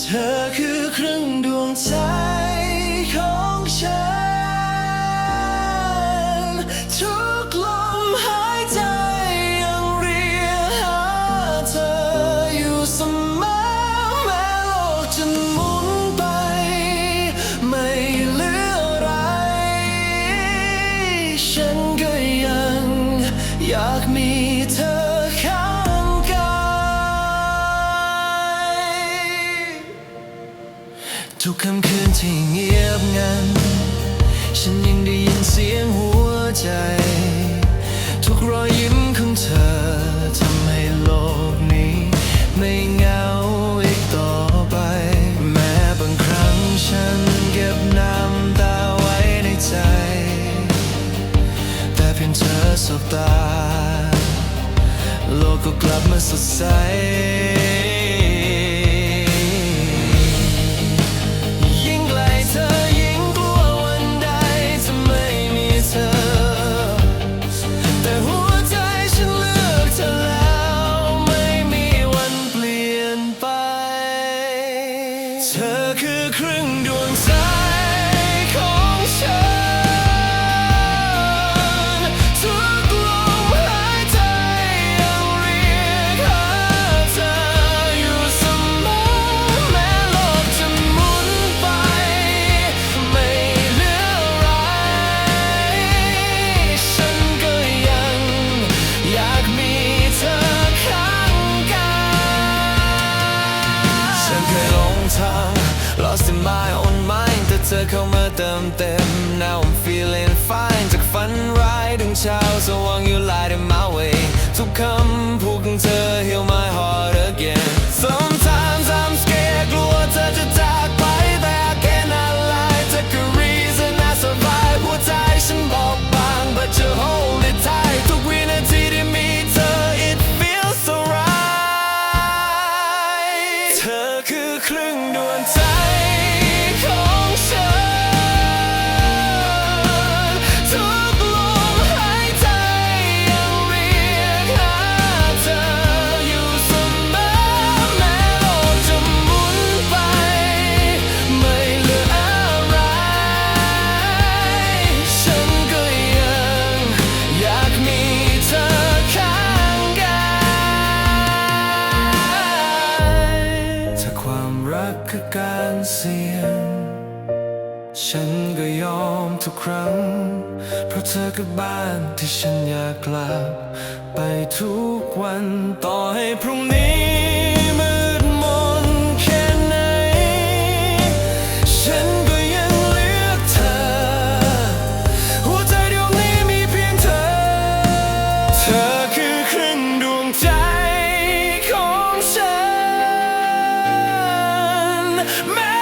เธอคือครึ่งดวงใจของฉัน ทุกลมหายใจยังเรียกหาเธออยู่เสมอแม้โลกจะหมุนไป ไม่เหลืออะไรฉัน ทุกค่ำคืนที่เงียบงัน ฉันยังได้ยินเสียงหัวใจ ทุกรอยยิ้มของเธอทำให้โลกนี้ ไม่เหงาอีกต่อไป แม้บางครั้งฉันเก็บน้ำตาไว้ในใจ แต่เพียงเธอสบตา โลกก็กลับมาสดใส my own mind แต่เธอเข้ามาเติมเต็ม now I'm feeling fine จากฝันร้ายถึงเช้าสว่าง you light in my way ทุก ความรักคือการเสี่ยง ฉันก็ยอมทุกครั้ง เพราะเธอคือบ้านที่ฉันอยากกลับ ไปทุกวันต่อให้พรุ่งนี้ man.